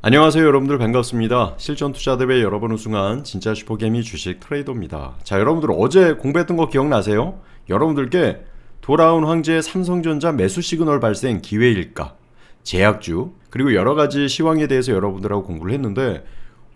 안녕하세요 여러분들 반갑습니다. 실전 투자 대회 여러 번 우승한 진짜 슈퍼개미 주식 트레이더입니다. 자 여러분들 어제 공부했던 거 기억나세요? 여러분들께 돌아온 황제 삼성전자 매수 시그널 발생 기회일까? 제약주 그리고 여러 가지 시황에 대해서 여러분들하고 공부를 했는데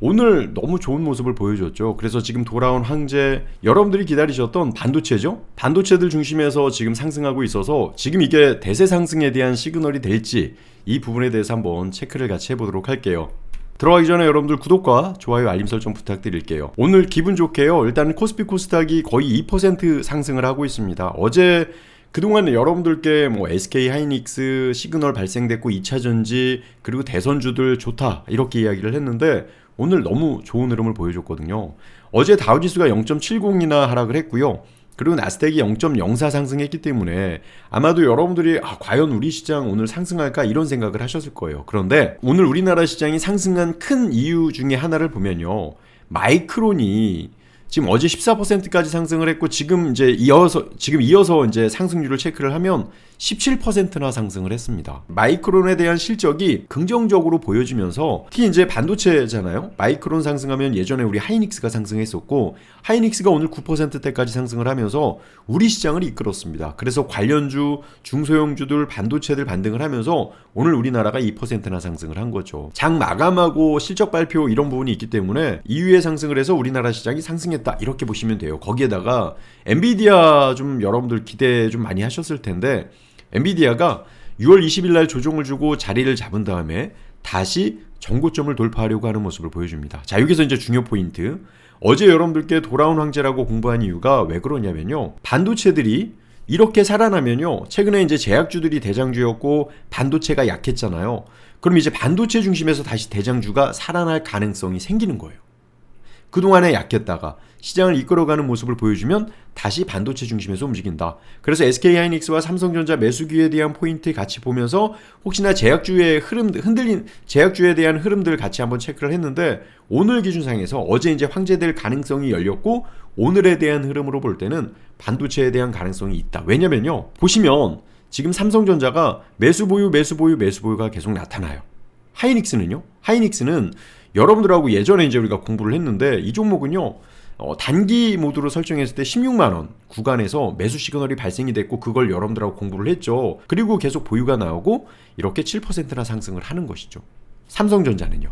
오늘 너무 좋은 모습을 보여줬죠. 그래서 지금 돌아온 황제 여러분들이 기다리셨던 반도체죠. 반도체들 중심에서 지금 상승하고 있어서 지금 이게 대세 상승에 대한 시그널이 될지 이 부분에 대해서 한번 체크를 같이 해보도록 할게요. 들어가기 전에 여러분들 구독과 좋아요 알림 설정 부탁드릴게요. 오늘 기분 좋게요. 일단 코스피 코스닥이 거의 2% 상승을 하고 있습니다. 어제 그동안 여러분들께 뭐 SK 하이닉스 시그널 발생됐고 2차 전지 그리고 대선주들 좋다 이렇게 이야기를 했는데 오늘 너무 좋은 흐름을 보여줬거든요. 어제 다우지수가 0.70이나 하락을 했고요. 그리고 나스닥이 0.04 상승했기 때문에 아마도 여러분들이 아, 과연 우리 시장 오늘 상승할까 이런 생각을 하셨을 거예요. 그런데 오늘 우리나라 시장이 상승한 큰 이유 중에 하나를 보면요. 마이크론이 지금 어제 14%까지 상승을 했고 지금 이제 이어서 지금 이어서 이제 상승률을 체크를 하면 17%나 상승을 했습니다. 마이크론에 대한 실적이 긍정적으로 보여지면서 특히 이제 반도체잖아요. 마이크론 상승하면 예전에 우리 하이닉스가 상승했었고 하이닉스가 오늘 9%대까지 상승을 하면서 우리 시장을 이끌었습니다. 그래서 관련주, 중소형주들, 반도체들 반등을 하면서 오늘 우리나라가 2%나 상승을 한 거죠. 장 마감하고 실적 발표 이런 부분이 있기 때문에 이후에 상승을 해서 우리나라 시장이 상승했다 이렇게 보시면 돼요. 거기에다가 엔비디아 좀 여러분들 기대 좀 많이 하셨을 텐데 엔비디아가 6월 20일 날 조정을 주고 자리를 잡은 다음에 다시 정고점을 돌파하려고 하는 모습을 보여줍니다. 자, 여기서 이제 중요 포인트. 어제 여러분들께 돌아온 황제라고 공부한 이유가 왜 그러냐면요. 반도체들이 이렇게 살아나면요. 최근에 이제 제약주들이 대장주였고 반도체가 약했잖아요. 그럼 이제 반도체 중심에서 다시 대장주가 살아날 가능성이 생기는 거예요. 그동안에 약했다가 시장을 이끌어가는 모습을 보여주면 다시 반도체 중심에서 움직인다. 그래서 SK 하이닉스와 삼성전자 매수기에 대한 포인트 같이 보면서 혹시나 제약주의 흐름 흔들린 제약주에 대한 흐름들 같이 한번 체크를 했는데 오늘 기준상에서 어제 이제 황제될 가능성이 열렸고 오늘에 대한 흐름으로 볼 때는 반도체에 대한 가능성이 있다. 왜냐면요. 보시면 지금 삼성전자가 매수 보유 매수 보유 매수 보유가 계속 나타나요. 하이닉스는요? 하이닉스는 여러분들하고 예전에 이제 우리가 공부를 했는데 이 종목은요. 어, 단기 모드로 설정했을 때 16만 원 구간에서 매수 시그널이 발생이 됐고 그걸 여러분들하고 공부를 했죠. 그리고 계속 보유가 나오고 이렇게 7%나 상승을 하는 것이죠. 삼성전자는요.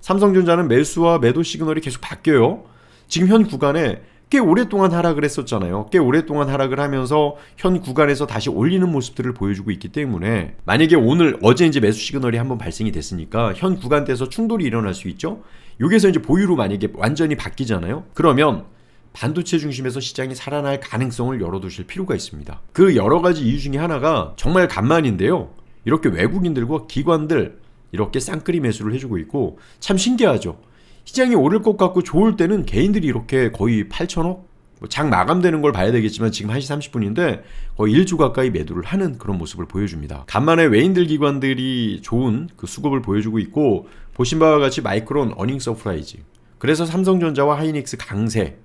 삼성전자는 매수와 매도 시그널이 계속 바뀌어요. 지금 현 구간에 꽤 오랫동안 하락을 했었잖아요. 꽤 오랫동안 하락을 하면서 현 구간에서 다시 올리는 모습들을 보여주고 있기 때문에 만약에 오늘 어제 이제 매수 시그널이 한번 발생이 됐으니까 현 구간대에서 충돌이 일어날 수 있죠. 여기서 이제 보유로 만약에 완전히 바뀌잖아요. 그러면 반도체 중심에서 시장이 살아날 가능성을 열어두실 필요가 있습니다. 그 여러 가지 이유 중에 하나가 정말 간만인데요. 이렇게 외국인들과 기관들 이렇게 쌍끌이 매수를 해주고 있고 참 신기하죠. 시장이 오를 것 같고 좋을 때는 개인들이 이렇게 거의 8천억? 뭐장 마감되는 걸 봐야 되겠지만 지금 1시 30분인데 거의 1주 가까이 매도를 하는 그런 모습을 보여줍니다. 간만에 외인들 기관들이 좋은 그 수급을 보여주고 있고 보신 바와 같이 마이크론 어닝 서프라이즈 그래서 삼성전자와 하이닉스 강세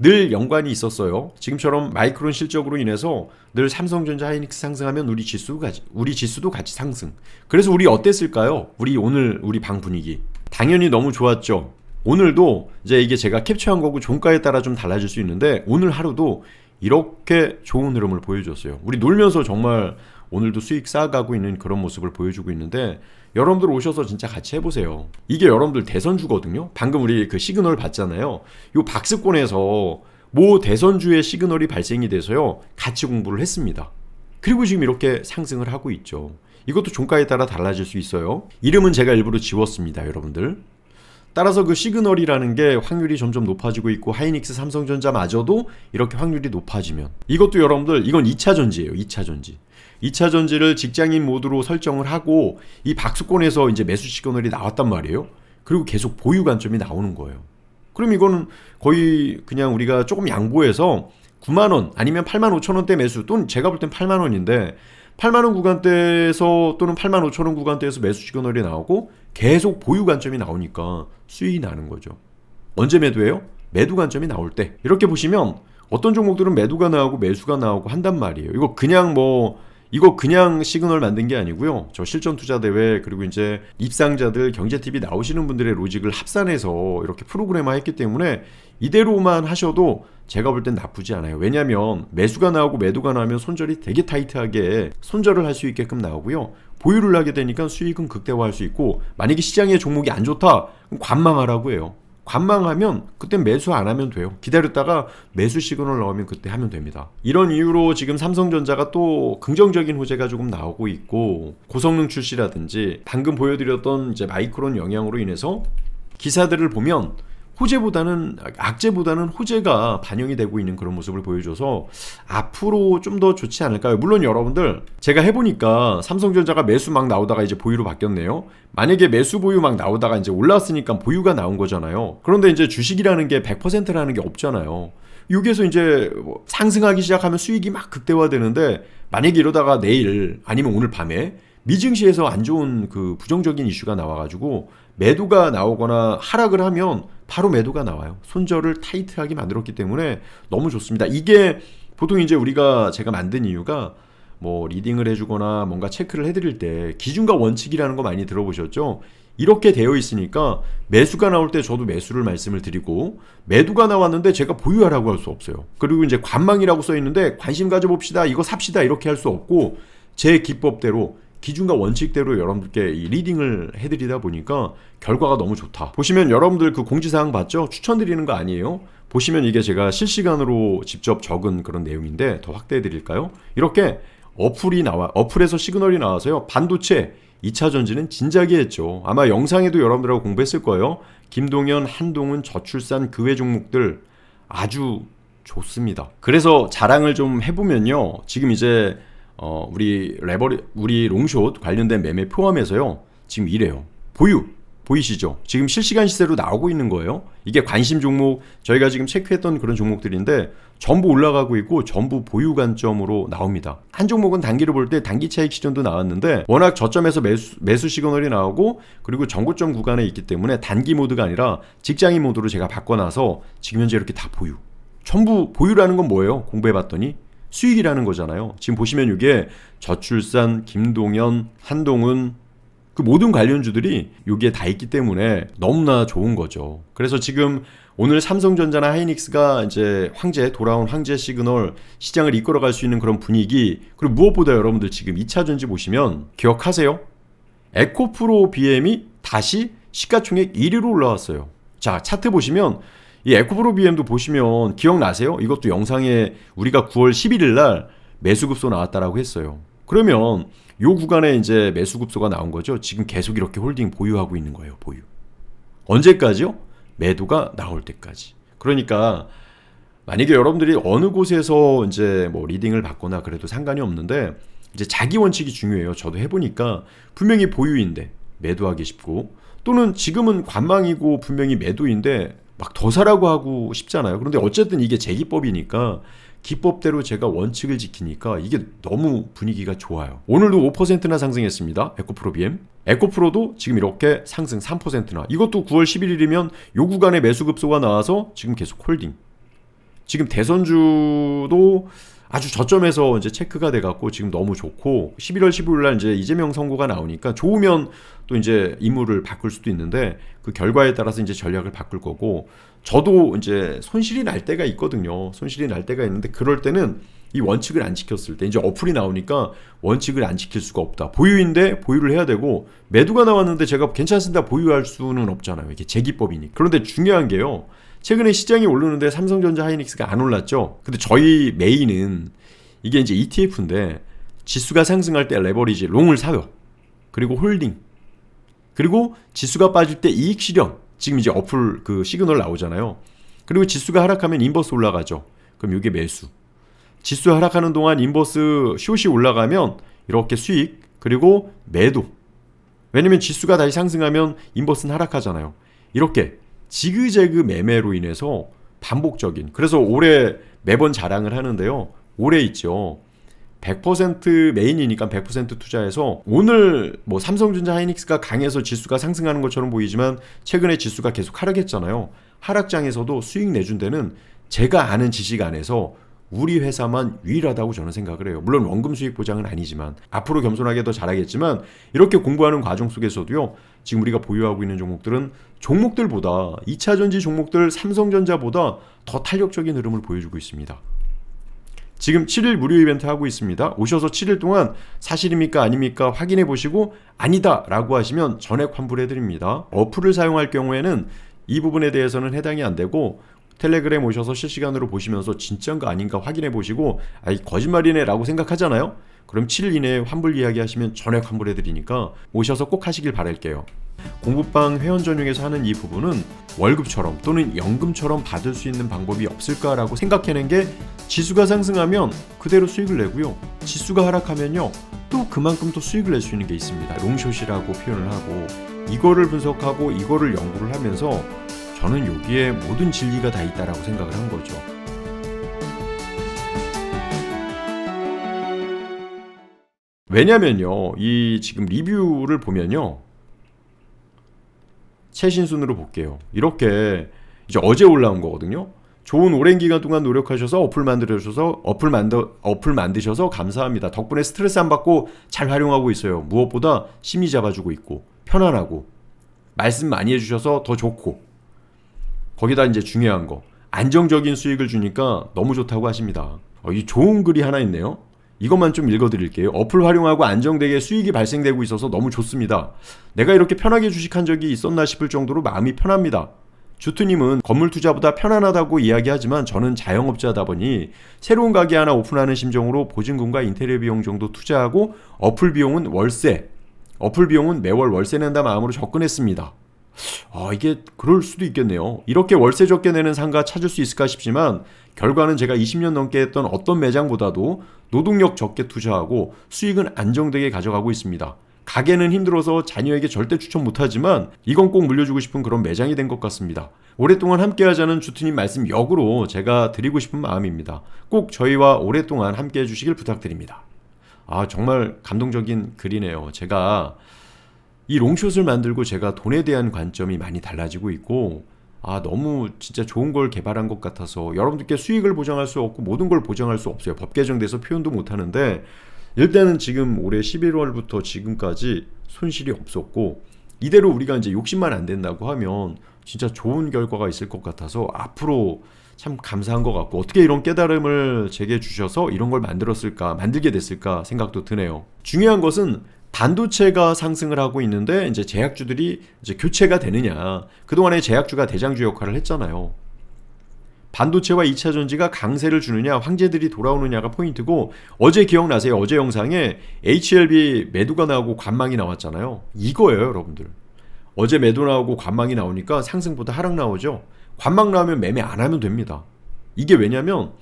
늘 연관이 있었어요. 지금처럼 마이크론 실적으로 인해서 늘 삼성전자 하이닉스 상승하면 우리 같이, 우리 지수도 같이 상승. 그래서 우리 어땠을까요? 우리 오늘 우리 방 분위기 당연히 너무 좋았죠. 오늘도 이제 이게 제가 캡처한 거고 종가에 따라 좀 달라질 수 있는데 오늘 하루도 이렇게 좋은 흐름을 보여줬어요. 우리 놀면서 정말 오늘도 수익 쌓아가고 있는 그런 모습을 보여주고 있는데 여러분들 오셔서 진짜 같이 해보세요. 이게 여러분들 대선주거든요. 방금 우리 그 시그널 봤잖아요. 요 박스권에서 모 대선주의 시그널이 발생이 돼서요. 같이 공부를 했습니다. 그리고 지금 이렇게 상승을 하고 있죠. 이것도 종가에 따라 달라질 수 있어요. 이름은 제가 일부러 지웠습니다, 여러분들. 따라서 그 시그널이라는 게 확률이 점점 높아지고 있고 하이닉스 삼성전자마저도 이렇게 확률이 높아지면 이것도 여러분들 이건 2차 전지예요. 2차 전지. 2차 전지를 직장인 모드로 설정을 하고 이 박수권에서 이제 매수 시그널이 나왔단 말이에요. 그리고 계속 보유 관점이 나오는 거예요. 그럼 이거는 거의 그냥 우리가 조금 양보해서 9만 원 아니면 8만 5천 원대 매수 또는 제가 볼 땐 8만 원인데 8만 원 구간대에서 또는 8만 5천 원 구간대에서 매수 시그널이 나오고 계속 보유 관점이 나오니까 수익이 나는 거죠. 언제 매도해요? 매도 관점이 나올 때. 이렇게 보시면 어떤 종목들은 매도가 나오고 매수가 나오고 한단 말이에요. 이거 그냥 뭐 이거 그냥 시그널 만든 게 아니고요. 저 실전 투자 대회 그리고 이제 입상자들 경제 TV 나오시는 분들의 로직을 합산해서 이렇게 프로그램화 했기 때문에 이대로만 하셔도 제가 볼 땐 나쁘지 않아요. 왜냐하면 매수가 나오고 매도가 나오면 손절이 되게 타이트하게 손절을 할 수 있게끔 나오고요. 보유를 하게 되니까 수익은 극대화할 수 있고 만약에 시장의 종목이 안 좋다 관망하라고 해요. 관망하면 그때 매수 안 하면 돼요. 기다렸다가 매수 시그널 나오면 그때 하면 됩니다. 이런 이유로 지금 삼성전자가 또 긍정적인 호재가 조금 나오고 있고 고성능 출시라든지 방금 보여드렸던 이제 마이크론 영향으로 인해서 기사들을 보면 호재보다는 악재보다는 호재가 반영이 되고 있는 그런 모습을 보여줘서 앞으로 좀 더 좋지 않을까요? 물론 여러분들 제가 해보니까 삼성전자가 매수 막 나오다가 이제 보유로 바뀌었네요. 만약에 매수 보유 막 나오다가 이제 올랐으니까 보유가 나온 거잖아요. 그런데 이제 주식이라는 게 100%라는 게 없잖아요. 여기에서 이제 뭐 상승하기 시작하면 수익이 막 극대화되는데 만약에 이러다가 내일 아니면 오늘 밤에 미증시에서 안 좋은 그 부정적인 이슈가 나와가지고 매도가 나오거나 하락을 하면 바로 매도가 나와요. 손절을 타이트하게 만들었기 때문에 너무 좋습니다. 이게 보통 이제 우리가 제가 만든 이유가 뭐 리딩을 해주거나 뭔가 체크를 해드릴 때 기준과 원칙이라는 거 많이 들어보셨죠? 이렇게 되어 있으니까 매수가 나올 때 저도 매수를 말씀을 드리고 매도가 나왔는데 제가 보유하라고 할 수 없어요. 그리고 이제 관망이라고 써 있는데 관심 가져봅시다. 이거 삽시다. 이렇게 할 수 없고 제 기법대로 기준과 원칙대로 여러분들께 이 리딩을 해드리다 보니까 결과가 너무 좋다. 보시면 여러분들 그 공지사항 봤죠? 추천드리는 거 아니에요? 보시면 이게 제가 실시간으로 직접 적은 그런 내용인데 더 확대해 드릴까요? 이렇게 어플이 나와 어플에서 시그널이 나와서요. 반도체 2차 전지는 진작에 했죠. 아마 영상에도 여러분들하고 공부했을 거예요. 김동연, 한동훈, 저출산 그 외 종목들 아주 좋습니다. 그래서 자랑을 좀 해보면요. 지금 이제 어, 우리 레버리 우리 롱숏 관련된 매매 포함해서요. 지금 이래요. 보유 보이시죠? 지금 실시간 시세로 나오고 있는 거예요. 이게 관심 종목 저희가 지금 체크했던 그런 종목들인데 전부 올라가고 있고 전부 보유 관점으로 나옵니다. 한 종목은 단기로 볼 때 단기 차익 시전도 나왔는데 워낙 저점에서 매수, 매수 시그널이 나오고 그리고 정고점 구간에 있기 때문에 단기 모드가 아니라 직장인 모드로 제가 바꿔놔서 지금 현재 이렇게 다 보유. 전부 보유라는 건 뭐예요? 공부해봤더니 수익이라는 거잖아요. 지금 보시면 이게 저출산, 김동연, 한동훈 그 모든 관련주들이 여기에 다 있기 때문에 너무나 좋은 거죠. 그래서 지금 오늘 삼성전자나 하이닉스가 이제 황제 돌아온 황제 시그널 시장을 이끌어갈 수 있는 그런 분위기 그리고 무엇보다 여러분들 지금 2차 전지 보시면 기억하세요? 에코프로 BM이 다시 시가총액 1위로 올라왔어요. 자 차트 보시면 이 에코프로 BM도 보시면 기억나세요? 이것도 영상에 우리가 9월 11일 날 매수급소 나왔다라고 했어요. 그러면 요 구간에 이제 매수급소가 나온 거죠. 지금 계속 이렇게 홀딩 보유하고 있는 거예요. 보유. 언제까지요? 매도가 나올 때까지. 그러니까 만약에 여러분들이 어느 곳에서 이제 뭐 리딩을 받거나 그래도 상관이 없는데 이제 자기 원칙이 중요해요. 저도 해보니까 분명히 보유인데 매도하기 쉽고 또는 지금은 관망이고 분명히 매도인데 막 더 사라고 하고 싶잖아요. 그런데 어쨌든 이게 제 기법이니까 기법대로 제가 원칙을 지키니까 이게 너무 분위기가 좋아요. 오늘도 5%나 상승했습니다. 에코프로 BM. 에코프로도 지금 이렇게 상승 3%나. 이것도 9월 11일이면 요 구간에 매수 급소가 나와서 지금 계속 홀딩. 지금 대선주도 아주 저점에서 이제 체크가 돼갖고 지금 너무 좋고 11월 15일 날 이제 이재명 선거가 나오니까 좋으면 또 이제 임무를 바꿀 수도 있는데 그 결과에 따라서 이제 전략을 바꿀 거고 저도 이제 손실이 날 때가 있거든요. 손실이 날 때가 있는데 그럴 때는 이 원칙을 안 지켰을 때 이제 어플이 나오니까 원칙을 안 지킬 수가 없다. 보유인데 보유를 해야 되고 매도가 나왔는데 제가 괜찮습니다 보유할 수는 없잖아요. 이게 제 기법이니까. 그런데 중요한 게요. 최근에 시장이 오르는데 삼성전자 하이닉스가 안 올랐죠. 근데 저희 메인은 이게 이제 ETF인데 지수가 상승할 때 레버리지 롱을 사요. 그리고 홀딩. 그리고 지수가 빠질 때 이익 실현. 지금 이제 어플 그 시그널 나오잖아요. 그리고 지수가 하락하면 인버스 올라가죠. 그럼 이게 매수. 지수 하락하는 동안 인버스 숏이 올라가면 이렇게 수익 그리고 매도. 왜냐면 지수가 다시 상승하면 인버스는 하락하잖아요. 이렇게 지그재그 매매로 인해서 반복적인 그래서 올해 매번 자랑을 하는데요. 올해 있죠. 100% 메인이니까 100% 투자해서 오늘 뭐 삼성전자 하이닉스가 강해서 지수가 상승하는 것처럼 보이지만 최근에 지수가 계속 하락했잖아요. 하락장에서도 수익 내준 데는 제가 아는 지식 안에서 우리 회사만 유일하다고 저는 생각을 해요. 물론 원금 수익 보장은 아니지만 앞으로 겸손하게 더 잘하겠지만 이렇게 공부하는 과정 속에서도요. 지금 우리가 보유하고 있는 종목들은 종목들보다 2차 전지 종목들 삼성전자보다 더 탄력적인 흐름을 보여주고 있습니다. 지금 7일 무료 이벤트 하고 있습니다. 오셔서 7일 동안 사실입니까 아닙니까 확인해 보시고 아니다라고 하시면 전액 환불해 드립니다. 어플을 사용할 경우에는 이 부분에 대해서는 해당이 안 되고 텔레그램 오셔서 실시간으로 보시면서 진짜인가 아닌가 확인해 보시고 아이 거짓말이네라고 생각하잖아요. 그럼 7일 이내에 환불 이야기 하시면 전액 환불해 드리니까 오셔서 꼭 하시길 바랄게요. 공부방 회원 전용에서 하는 이 부분은 월급처럼 또는 연금처럼 받을 수 있는 방법이 없을까라고 생각해낸 게 지수가 상승하면 그대로 수익을 내고요. 지수가 하락하면요. 또 그만큼 또 수익을 낼 수 있는 게 있습니다. 롱숏이라고 표현을 하고 이거를 분석하고 이거를 연구를 하면서 저는 여기에 모든 진리가 다 있다라고 생각을 한 거죠. 왜냐면요. 이 지금 리뷰를 보면요. 최신 순으로 볼게요. 이렇게 이제 어제 올라온 거거든요. 좋은 오랜 기간 동안 노력하셔서 어플 만들어셔서 어플 만들 어플 만드셔서 감사합니다. 덕분에 스트레스 안 받고 잘 활용하고 있어요. 무엇보다 심리 잡아주고 있고 편안하고 말씀 많이 해주셔서 더 좋고 거기다 이제 중요한 거 안정적인 수익을 주니까 너무 좋다고 하십니다. 어, 이 좋은 글이 하나 있네요. 이것만 좀 읽어드릴게요. 어플 활용하고 안정되게 수익이 발생되고 있어서 너무 좋습니다. 내가 이렇게 편하게 주식한 적이 있었나 싶을 정도로 마음이 편합니다. 주투님은 건물 투자보다 편안하다고 이야기하지만 저는 자영업자다 보니 새로운 가게 하나 오픈하는 심정으로 보증금과 인테리어 비용 정도 투자하고 어플 비용은 월세, 어플 비용은 매월 월세 낸다 마음으로 접근했습니다. 아, 이게 그럴 수도 있겠네요. 이렇게 월세 적게 내는 상가 찾을 수 있을까 싶지만 결과는 제가 20년 넘게 했던 어떤 매장보다도 노동력 적게 투자하고 수익은 안정되게 가져가고 있습니다. 가게는 힘들어서 자녀에게 절대 추천 못하지만 이건 꼭 물려주고 싶은 그런 매장이 된 것 같습니다. 오랫동안 함께하자는 주투님 말씀 역으로 제가 드리고 싶은 마음입니다. 꼭 저희와 오랫동안 함께해 주시길 부탁드립니다. 아 정말 감동적인 글이네요. 제가 이 롱숏을 만들고 제가 돈에 대한 관점이 많이 달라지고 있고 아 너무 진짜 좋은 걸 개발한 것 같아서 여러분들께 수익을 보장할 수 없고 모든 걸 보장할 수 없어요. 법 개정돼서 표현도 못 하는데 일단은 지금 올해 11월부터 지금까지 손실이 없었고 이대로 우리가 이제 욕심만 안 된다고 하면 진짜 좋은 결과가 있을 것 같아서 앞으로 참 감사한 것 같고 어떻게 이런 깨달음을 제게 주셔서 이런 걸 만들었을까 만들게 됐을까 생각도 드네요. 중요한 것은 반도체가 상승을 하고 있는데 이제 제약주들이 이제 교체가 되느냐 그동안에 제약주가 대장주 역할을 했잖아요. 반도체와 2차 전지가 강세를 주느냐, 황제들이 돌아오느냐가 포인트고 어제 기억나세요? 어제 영상에 HLB 매도가 나오고 관망이 나왔잖아요. 이거예요, 여러분들. 어제 매도 나오고 관망이 나오니까 상승보다 하락 나오죠. 관망 나오면 매매 안 하면 됩니다. 이게 왜냐면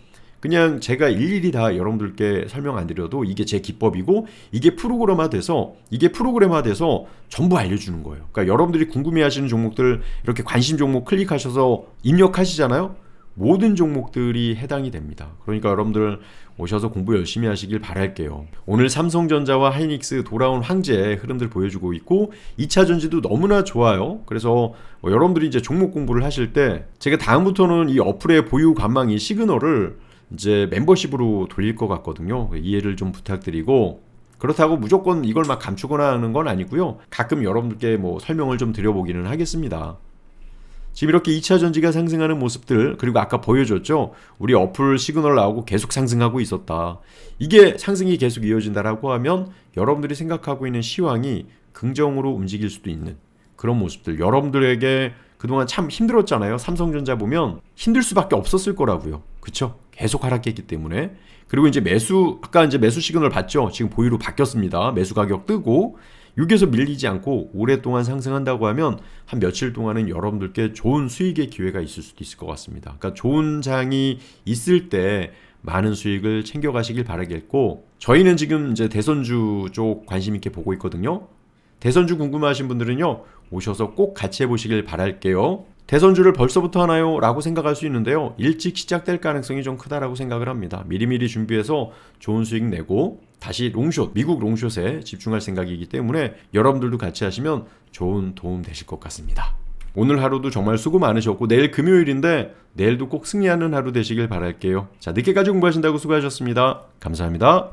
그냥 제가 일일이 다 여러분들께 설명 안 드려도 이게 제 기법이고 이게 프로그램화돼서 이게 프로그램화돼서 전부 알려주는 거예요. 그러니까 여러분들이 궁금해하시는 종목들 이렇게 관심 종목 클릭하셔서 입력하시잖아요. 모든 종목들이 해당이 됩니다. 그러니까 여러분들 오셔서 공부 열심히 하시길 바랄게요. 오늘 삼성전자와 하이닉스 돌아온 황제의 흐름들 보여주고 있고 2차 전지도 너무나 좋아요. 그래서 뭐 여러분들이 이제 종목 공부를 하실 때 제가 다음부터는 이 어플의 보유 관망이 시그널을 이제 멤버십으로 돌릴 것 같거든요. 이해를 좀 부탁드리고 그렇다고 무조건 이걸 막 감추거나 하는 건 아니고요. 가끔 여러분들께 뭐 설명을 좀 드려보기는 하겠습니다. 지금 이렇게 2차 전지가 상승하는 모습들 그리고 아까 보여줬죠 우리 어플 시그널 나오고 계속 상승하고 있었다 이게 상승이 계속 이어진다라고 하면 여러분들이 생각하고 있는 시황이 긍정으로 움직일 수도 있는 그런 모습들 여러분들에게 그동안 참 힘들었잖아요 삼성전자 보면 힘들 수밖에 없었을 거라고요 그쵸 계속 하락했기 때문에 그리고 이제 매수 아까 이제 매수 시그널 봤죠 지금 보유로 바뀌었습니다 매수 가격 뜨고 여기에서 밀리지 않고 오랫동안 상승한다고 하면 한 며칠 동안은 여러분들께 좋은 수익의 기회가 있을 수도 있을 것 같습니다. 그러니까 좋은 장이 있을 때 많은 수익을 챙겨가시길 바라겠고 저희는 지금 이제 대선주 쪽 관심 있게 보고 있거든요. 대선주 궁금하신 분들은요 오셔서 꼭 같이 해보시길 바랄게요. 대선주를 벌써부터 하나요? 라고 생각할 수 있는데요. 일찍 시작될 가능성이 좀 크다라고 생각을 합니다. 미리미리 준비해서 좋은 수익 내고 다시 롱숏, 미국 롱숏에 집중할 생각이기 때문에 여러분들도 같이 하시면 좋은 도움 되실 것 같습니다. 오늘 하루도 정말 수고 많으셨고 내일 금요일인데 내일도 꼭 승리하는 하루 되시길 바랄게요. 자, 늦게까지 공부하신다고 수고하셨습니다. 감사합니다.